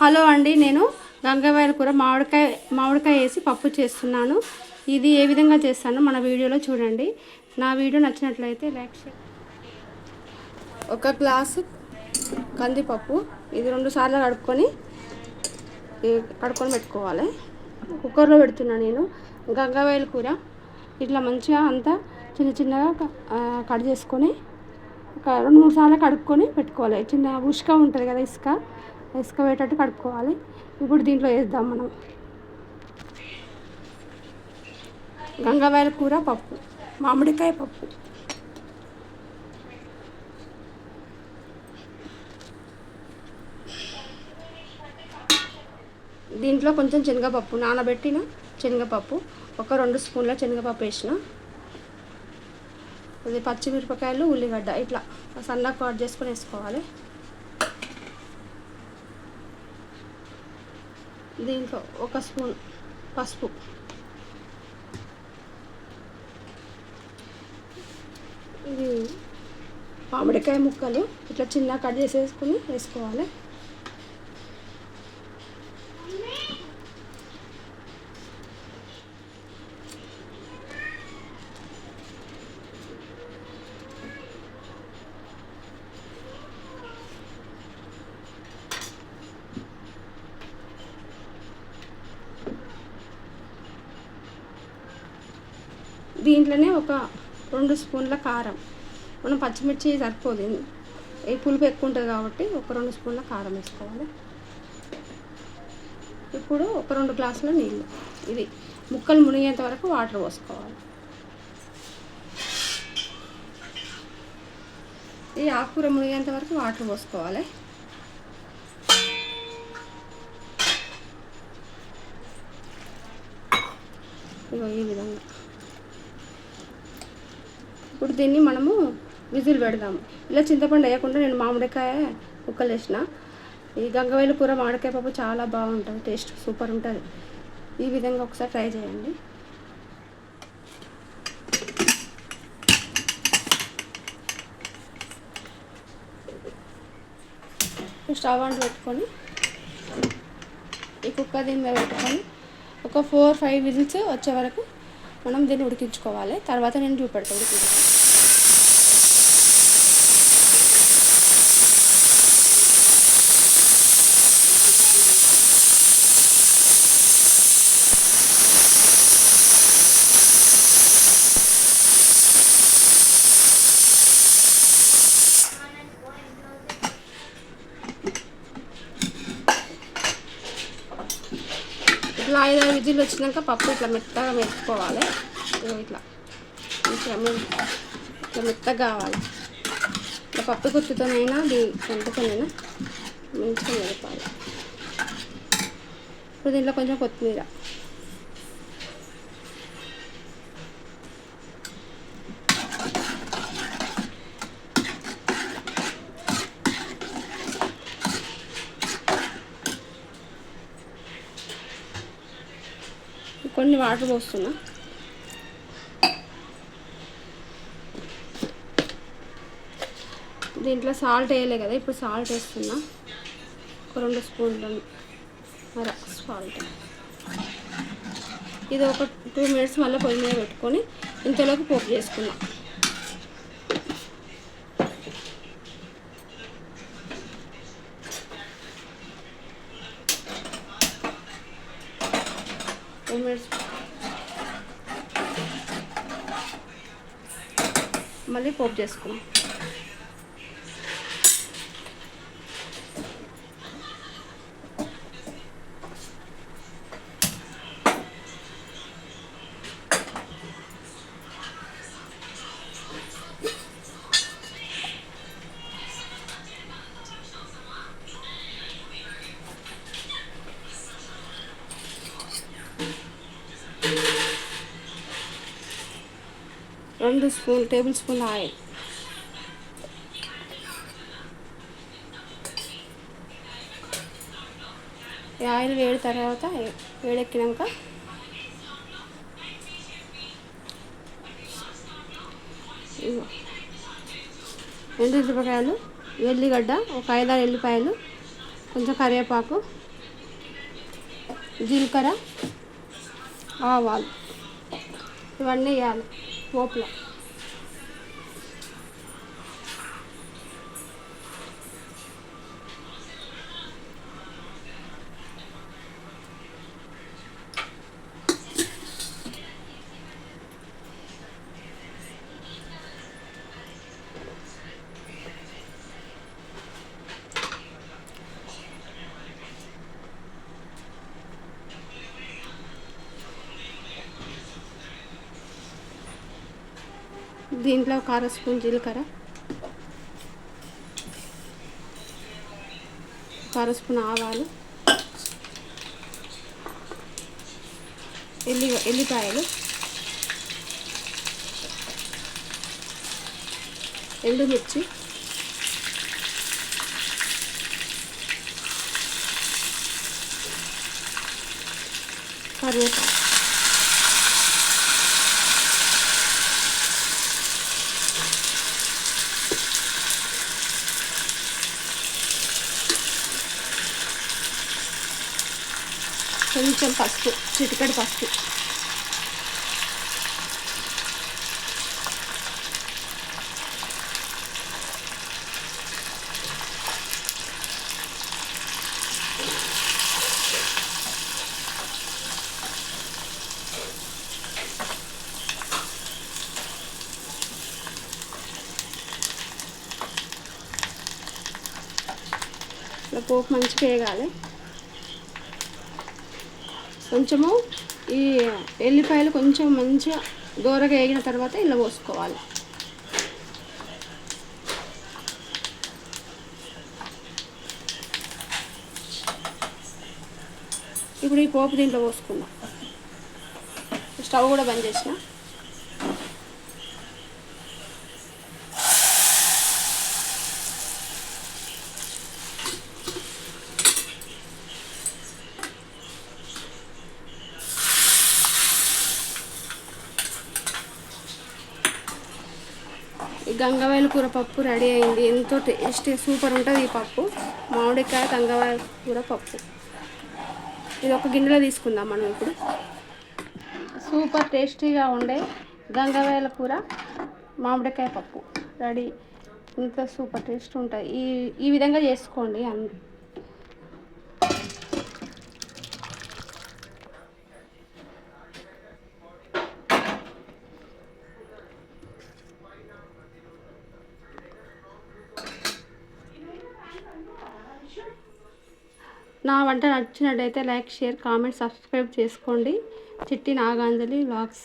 Hello అండి నేను గంగవాయల కూర మామిడికాయ మామిడికాయ వేసి పప్పు చేస్తున్నాను. ఇది ఏ విధంగా చేస్తానో మన వీడియోలో చూడండి. నా వీడియో నచ్చినట్లయితే లైక్ షేర్ ఒక గ్లాసు కందిపప్పు ఇది రెండు సార్లు కడుక్కొని కడుక్కొని పెట్టుకోవాలి. కుక్కర్లో పెడుతున్నా నేను. గంగవాయల కూర ఇట్లా మంచిగా అంతా చిన్న చిన్నగా కట్ చేసుకొని ఒక రెండు మూడు సార్లు కడుక్కొని పెట్టుకోవాలి. చిన్న ఉష్క ఉంటుంది కదా ఇసుక. ఇసుక కడుక్కోవాలి. ఇప్పుడు దీంట్లో వేద్దాం మనం. గంగవాయల కూర పప్పు మామిడికాయ పప్పు. దీంట్లో కొంచెం శనగపప్పు నానబెట్టిన శనగపప్పు ఒక రెండు స్పూన్ల శనగపప్పు వేసిన. ఇది పచ్చిమిరపకాయలు ఉల్లిగడ్డ ఇట్లా సన్నగా కట్ చేసుకొని వేసుకోవాలి. దీంట్లో ఒక స్పూన్ పసుపు. ఇది మామిడికాయ ముక్కలు ఇట్లా చిన్న కట్ చేసేసుకుని వేసుకోవాలి. దీంట్లోనే ఒక రెండు స్పూన్ల కారం. మనం పచ్చిమిర్చి సరిపోదు. ఈ పులుపు ఎక్కువ ఉంటుంది కాబట్టి ఒక రెండు స్పూన్ల కారం వేసుకోవాలి. ఇప్పుడు ఒక రెండు గ్లాసుల నీళ్ళు. ఇది ముక్కలు మునిగేంత వరకు వాటర్ పోసుకోవాలి. ఈ ఆకుకూర మునిగేంత వరకు వాటర్ పోసుకోవాలి. ఇగో ఈ విధంగా. ఇప్పుడు దీన్ని మనము విజిల్ పెడదాము. ఇలా చింతపండు వేయకుండా నేను మామిడికాయ ముక్కలు ఈ గంగవేల కూర మామిడికాయ పప్పు చాలా బాగుంటుంది టేస్ట్ సూపర్ ఉంటుంది. ఈ విధంగా ఒకసారి ట్రై చేయండి. స్టవ్ అంటు పెట్టుకొని ఈ కుక్క దీని మీద పెట్టుకొని ఒక ఫోర్ ఫైవ్ విజిల్స్ వచ్చే వరకు మనం దీన్ని ఉడికించుకోవాలి. తర్వాత నేను చూపెడతాను ఉడికించుకోవాలి ఇట్లా ఐదు ఐదు విజిల్ వచ్చినాక పప్పు ఇట్లా మెత్తగా మెచ్చుకోవాలి ఇట్లా. ఇట్లా ఇట్లా మెత్తగా కావాలి. ఇట్లా పప్పు గుత్తుతోనైనా అది మంచిగా మెదపాలి ఇప్పుడు దీంట్లో కొంచెం కొత్తిమీర. కొన్ని వాటర్ పోస్తున్నా. దీంట్లో సాల్ట్ వేయలే కదా ఇప్పుడు సాల్ట్ వేస్తున్నా. ఒక రెండు స్పూన్లు మర సాల్ట్. ఇది ఒక టూ మినిట్స్ మళ్ళీ పొయ్యి మీద పెట్టుకొని ఇంతలోకి పోపు చేసుకున్నాం. టూ మినిట్స్ మళ్ళీ పోపు చేసుకున్నాం రెండు స్పూన్ టేబుల్ స్పూన్ ఆయిల్. ఈ ఆయిల్ వేడి తర్వాత వేడెక్కినాక ఎండు మిరపకాయలు ఎల్లిగడ్డ ఒక ఐదారు ఎల్లిపాయలు కొంచెం కరివేపాకు జీలకర్ర ఆవాలు. ఇవన్నీ వేయాలి. 我不。దీంట్లో ఒక అర స్పూన్ జీలకర్ర. ఒక అర స్పూన్ ఆవాలు. ఎల్లి ఎల్లిపాయలు. ఎండుమిర్చి. కరివేపాకు. కొంచెం పసుపు చిటికడి పసుపు. పోపు మంచిగా వేయగాలి కొంచెము ఈ ఎల్లిపాయలు కొంచెం మంచిగా దూరగా వేగిన తర్వాత ఇలా పోసుకోవాలి. ఇప్పుడు ఈ పోపు దీంట్లో పోసుకుందాం. స్టవ్ కూడా బంద్ చేసిన. ఈ గంగవాయల కూర పప్పు రెడీ అయింది. ఎంతో టేస్టీ సూపర్ ఉంటుంది ఈ పప్పు. మామిడికాయ గంగవాయల కూర పప్పు. ఇది ఒక గిన్నెలో తీసుకుందాం మనం ఇప్పుడు. సూపర్ టేస్టీగా ఉండే గంగవాయల కూర మామిడికాయ పప్పు. రెడీ. ఇంత సూపర్ టేస్ట్ ఉంటుంది ఈ ఈ విధంగా చేసుకోండి నా వంట నచ్చినట్టయితే లైక్ షేర్ కామెంట్ సబ్స్క్రైబ్ చేసుకోండి. చిట్టి నాగాంజలి వ్లాగ్స్.